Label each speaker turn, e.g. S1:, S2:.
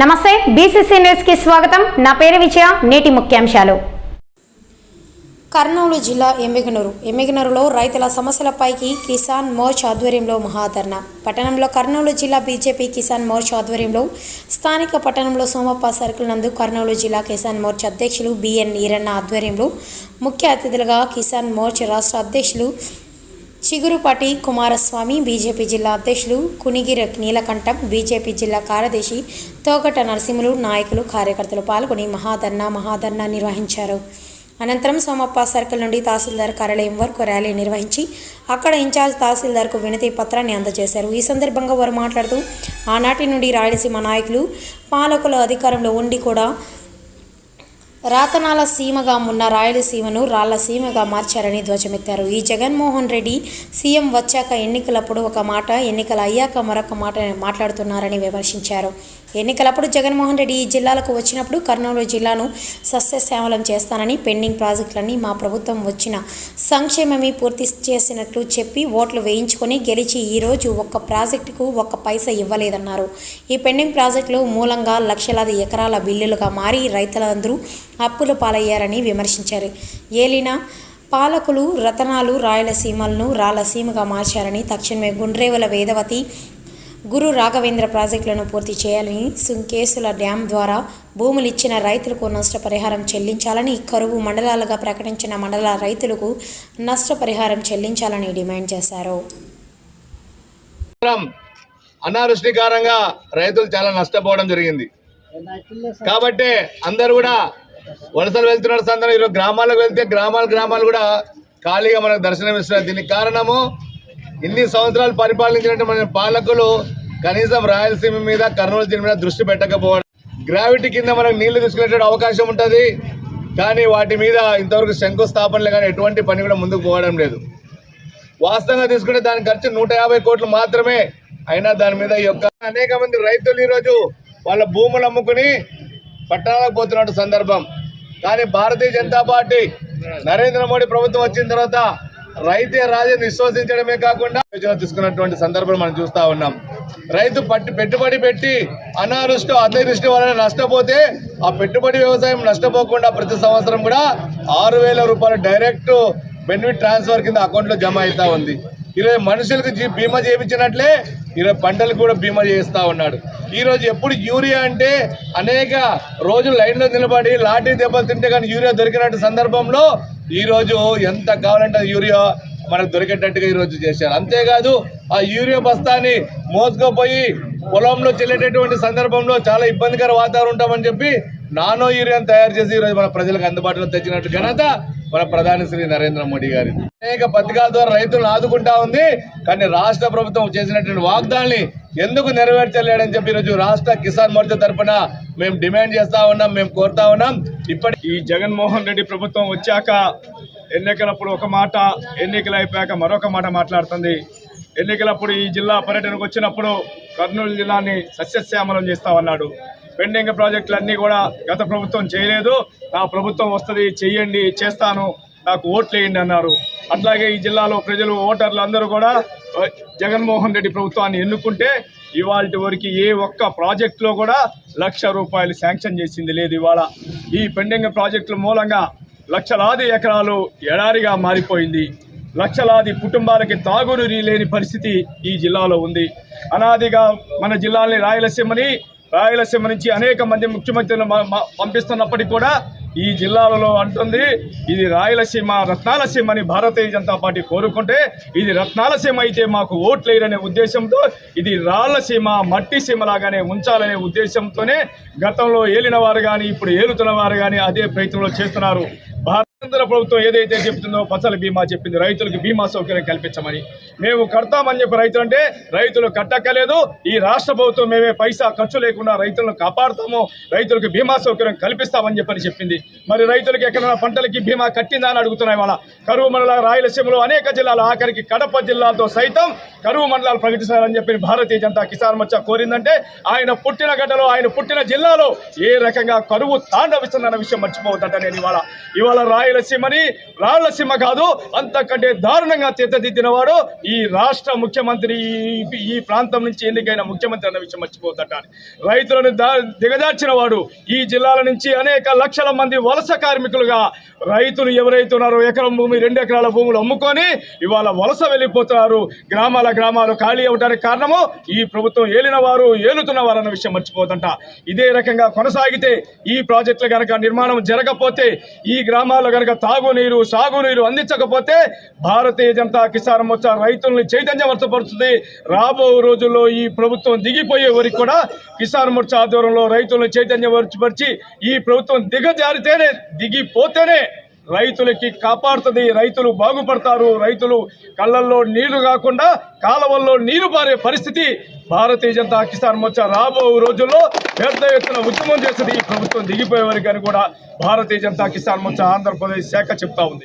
S1: నమస్తే బీసీసీ న్యూస్కి స్వాగతం. నా పేరు విజయ నేటి ముఖ్యాంశాలు. కర్నూలు జిల్లా ఎమ్మిగనూరు. ఎమ్మిగనూరులో రైతుల సమస్యలపైకి కిసాన్ మోర్చ్ ఆధ్వర్యంలో మహాధర్ణ పట్టణంలో కర్నూలు జిల్లా బీజేపీ కిసాన్ మోర్చ్ ఆధ్వర్యంలో స్థానిక పట్టణంలో సోమప్ప సర్కిల్ నందు కర్నూలు జిల్లా కిసాన్ మోర్చ్ అధ్యక్షులు బిఎన్ ఈరన్న ఆధ్వర్యంలో ముఖ్య అతిథులుగా కిసాన్ మోర్చ్ రాష్ట్ర అధ్యక్షులు చిగురుపాటి కుమారస్వామి బీజేపీ జిల్లా అధ్యక్షులు కునిగిర నీలకంఠం బీజేపీ జిల్లా కార్యదర్శి తోగట నరసింహులు నాయకులు కార్యకర్తలు పాల్గొని మహాధర్నా మహాధర్నా నిర్వహించారు. అనంతరం సోమప్ప సర్కిల్ నుండి తహసీల్దార్ కార్యాలయం వరకు ర్యాలీ నిర్వహించి అక్కడ ఇన్ఛార్జ్ తహసీల్దార్కు వినతి పత్రాన్ని అందజేశారు. ఈ సందర్భంగా వారు మాట్లాడుతూ ఆనాటి నుండి రాయలసీమ నాయకులు పాలకుల అధికారంలో ఉండి కూడా రాతనాల సీమగా ఉన్న రాయలసీమను రాళ్ళ సీమగా మార్చారని ధ్వజమెత్తారు. ఈ జగన్మోహన్ రెడ్డి సీఎం వచ్చాక ఎన్నికలప్పుడు ఒక మాట ఎన్నికలు అయ్యాక మరొక మాట మాట్లాడుతున్నారని విమర్శించారు. ఎన్నికలప్పుడు జగన్మోహన్ రెడ్డి ఈ జిల్లాలకు వచ్చినప్పుడు కర్నూలు జిల్లాను సస్యశ్యామలం చేస్తానని పెండింగ్ ప్రాజెక్టులన్నీ మా ప్రభుత్వం వచ్చిన సంక్షేమమే పూర్తి చేసినట్లు చెప్పి ఓట్లు వేయించుకొని గెలిచి ఈరోజు ఒక్క ప్రాజెక్టుకు ఒక్క పైస ఇవ్వలేదన్నారు. ఈ పెండింగ్ ప్రాజెక్టులు మూలంగా లక్షలాది ఎకరాల బిల్లులుగా మారి రైతులందరూ అప్పుల పాలయ్యారని విమర్శించారు. ఏలిన పాలకులు రతనాలు రాయలసీమలను రాళ్ళసీమగా మార్చారని తక్షణమే గుండ్రేవుల వేదవతి గురు రాఘవేంద్ర ప్రాజెక్టులను పూర్తి చేయాలని సుంకేసుల డ్యాం ద్వారా భూములు ఇచ్చిన రైతులకు నష్టపరిహారం చెల్లించాలని కరువు మండలాలుగా ప్రకటించిన మండల రైతులకు నష్టపరిహారం చెల్లించాలని డిమాండ్ చేశారు.
S2: సంవత్సరం అనావృష్టి కారణంగా రైతులు చాలా నష్టపోవడం జరిగింది. కాబట్టి అందరూ కూడా వలసలు వెళ్తున్న సందర్భం ఈరోజు గ్రామాలకు వెళ్తే గ్రామాల గ్రామాలు కూడా ఖాళీగా మనకు దర్శనం ఇస్తున్నారు. దీనికి కారణము ఇన్ని సంవత్సరాలు పరిపాలించినట్టు మన పాలకులు కనీసం రాయలసీమ మీద కర్నూలు జిల్లా మీద దృష్టి పెట్టకపోవడం. గ్రావిటీ కింద మనకు నీళ్ళు తీసుకునేటువంటి అవకాశం ఉంటుంది. కానీ వాటి మీద ఇంతవరకు శంకుస్థాపనలు కానీ ఎటువంటి పని కూడా ముందుకు పోవడం లేదు. వాస్తవంగా తీసుకుంటే దాని ఖర్చు నూట యాభై కోట్లు మాత్రమే అయినా దాని మీద ఈ యొక్క అనేక మంది రైతులు ఈరోజు వాళ్ళ భూములు అమ్ముకుని పట్టణాలకు పోతున్నట్టు సందర్భం. కానీ భారతీయ జనతా పార్టీ నరేంద్ర మోడీ ప్రభుత్వం వచ్చిన తర్వాత రైతే రాజుని విశ్వసించడమే కాకుండా యోజన తీసుకున్నటువంటి సందర్భం మనం చూస్తా ఉన్నాం. రైతు పట్టి పెట్టుబడి పెట్టి అనావృష్టి అతివృష్టి వలన నష్టపోతే ఆ పెట్టుబడి వ్యవసాయం నష్టపోకుండా ప్రతి సంవత్సరం కూడా ఆరు వేల రూపాయలు డైరెక్ట్ బెనిఫిట్ ట్రాన్స్ఫర్ కింద అకౌంట్లో జమ అవుతా ఉంది. ఈరోజు మనుషులకు జీ- బీమా చేయించినట్లే ఈరోజు పంటలు కూడా బీమా చేయిస్తా ఉన్నాడు. ఈరోజు ఎప్పుడు యూరియా అంటే అనేక రోజులు లైన్లో నిలబడి లాఠీ దెబ్బలు తింటే కానీ యూరియా దొరికినట్టు సందర్భంలో ఈరోజు ఎంత కావాలంటే యూరియా మనకు దొరికేటట్టుగా ఈరోజు చేశారు. అంతేకాదు ఆ యూరియా బస్తాని మోసుకుపోయి పొలంలో చెల్లేటటువంటి సందర్భంలో చాలా ఇబ్బందికర వాతావరణం ఉంటామని చెప్పి నానో యూరియాను తయారు చేసి ఈరోజు మన ప్రజలకు అందుబాటులో తెచ్చినట్టు ఘనత మన ప్రధాని శ్రీ నరేంద్ర మోడీ గారి అనేక పథకాల ద్వారా రైతులను ఆదుకుంటా ఉంది. కానీ రాష్ట్ర ప్రభుత్వం చేసినటువంటి వాగ్దాన్ని ఎందుకు నెరవేర్చలేడని చెప్పి ఈరోజు రాష్ట్ర కిసాన్ మోర్చా తరఫున మేము డిమాండ్ చేస్తా ఉన్నాం మేము కోరుతా ఉన్నాం. ఇప్పటి
S3: ఈ జగన్మోహన్ రెడ్డి ప్రభుత్వం వచ్చాక ఎన్నికలప్పుడు ఒక మాట ఎన్నికలు అయిపోయాక మరొక మాట మాట్లాడుతుంది. ఎన్నికలప్పుడు ఈ జిల్లా పర్యటనకు వచ్చినప్పుడు కర్నూలు జిల్లాని సస్యశ్యామలం చేస్తామన్నాడు పెండింగ్ ప్రాజెక్టులన్నీ కూడా గత ప్రభుత్వం చేయలేదు. నా ప్రభుత్వం వస్తుంది చెయ్యండి చేస్తాను. నాకు ఓట్లు వేయండి అన్నారు. అట్లాగే ఈ జిల్లాలో ప్రజలు ఓటర్లు అందరూ కూడా జగన్మోహన్ రెడ్డి ప్రభుత్వాన్ని ఎన్నుకుంటే ఇవాళ వరకు ఏ ఒక్క ప్రాజెక్టులో కూడా లక్ష రూపాయలు శాంక్షన్ చేసింది లేదు ఇవాళ. ఈ పెండింగ్ ప్రాజెక్టుల మూలంగా లక్షలాది ఎకరాలు ఎడారిగా మారిపోయింది. లక్షలాది కుటుంబాలకి తాగునీరు లేని పరిస్థితి ఈ జిల్లాలో ఉంది. అనాదిగా మన జిల్లాని రాయలసీమని రాయలసీమ నుంచి అనేక మంది ముఖ్యమంత్రులు మ- పంపిస్తున్నప్పటికీ కూడా ఈ జిల్లాలలో అంటుంది ఇది రాయలసీమ రత్నాలసీమ అని భారతీయ జనతా పార్టీ కోరుకుంటే ఇది రత్నాలసీమ అయితే మాకు ఓట్లేరనే ఉద్దేశంతో ఇది రాళ్ళసీమ మట్టి సీమ లాగానే ఉంచాలనే ఉద్దేశంతోనే గతంలో ఏలిన వారు కానీ ఇప్పుడు ఏలుతున్న వారు కానీ అదే ప్రయత్నంలో చేస్తున్నారు. కేంద్ర ప్రభుత్వం ఏదైతే చెప్తుందో ఫసల్ బీమా చెప్పింది రైతులకు బీమా సౌకర్యం కల్పించమని. మేము కడతామని చెప్పి రైతులు అంటే రైతులు కట్టక్కలేదు ఈ రాష్ట్ర ప్రభుత్వం మేమే పైసా ఖర్చు లేకుండా రైతులను కాపాడుతాము. రైతులకు బీమా సౌకర్యం కల్పిస్తామని చెప్పని చెప్పింది. మరి రైతులకు ఎక్కడైనా పంటలకి బీమా కట్టిందా అని అడుగుతున్నాయి వాళ్ళ కరువు మండల రాయలసీమలో అనేక జిల్లాలు ఆఖరికి కడప జిల్లాతో సైతం కరువు మండలాలు ప్రకటిస్తారని చెప్పి భారతీయ జనతా కిసాన్ మోర్చా కోరిందంటే ఆయన పుట్టిన గడ్డలో ఆయన పుట్టిన జిల్లాలో ఏ రకంగా కరువు తాండవిస్తుందన్న విషయం మర్చిపోవద్దంట నేను ఇవాళ. ఇవాళ రాయ రాయలసీమని రాళ్ళసీమ కాదు అంతకంటే దారుణంగా తీర్చిదిద్దిన వాడు ఈ రాష్ట్ర ముఖ్యమంత్రి ఈ- ప్రాంతం నుంచి ఎన్నికైన ముఖ్యమంత్రి అన్న విషయం మర్చిపోతుంటారు రైతులను దిగజార్చిన వాడు ఈ జిల్లాల నుంచి అనేక లక్షల మంది వలస కార్మికులుగా రైతులు ఎవరైతే ఉన్నారో ఎకరం భూమి రెండు ఎకరాల భూములు అమ్ముకొని ఇవాళ వలస వెళ్ళిపోతున్నారు. గ్రామాల గ్రామాలు ఖాళీ అవడానికి కారణము ఈ ప్రభుత్వం ఏలిన వారు ఏలుతున్న వారు అన్న విషయం మర్చిపోదంట ఇదే రకంగా కొనసాగితే ఈ ప్రాజెక్టులు గనక నిర్మాణం జరగకపోతే ఈ గ్రామాల్లో కనుక తాగునీరు సాగునీరు అందించకపోతే భారతీయ జనతా కిసాన్ మోర్చా రైతుల్ని చైతన్యవర్తపరుస్తుంది రాబో రోజుల్లో ఈ ప్రభుత్వం దిగిపోయే వరకు కూడా కిసాన్ మోర్చా ఆధ్వర్యంలో రైతులను చైతన్యపరిచి ఈ ప్రభుత్వం దిగజారితేనే దిగిపోతేనే రైతులకి కాపాడుతుంది రైతులు బాగుపడతారు రైతులు కళ్ళల్లో నీళ్ళు కాకుండా కాలవల్లో నీరు పారే పరిస్థితి భారతీయ జనతా కిసాన్ మోర్చా రాబో రోజుల్లో పెద్ద ఎత్తున ఉద్యమం చేస్తుంది. ఈ ప్రభుత్వం దిగిపోయే వరకు అని కూడా భారతీయ జనతా కిసాన్ మోర్చా ఆంధ్రప్రదేశ్ శాఖ చెప్తా ఉంది.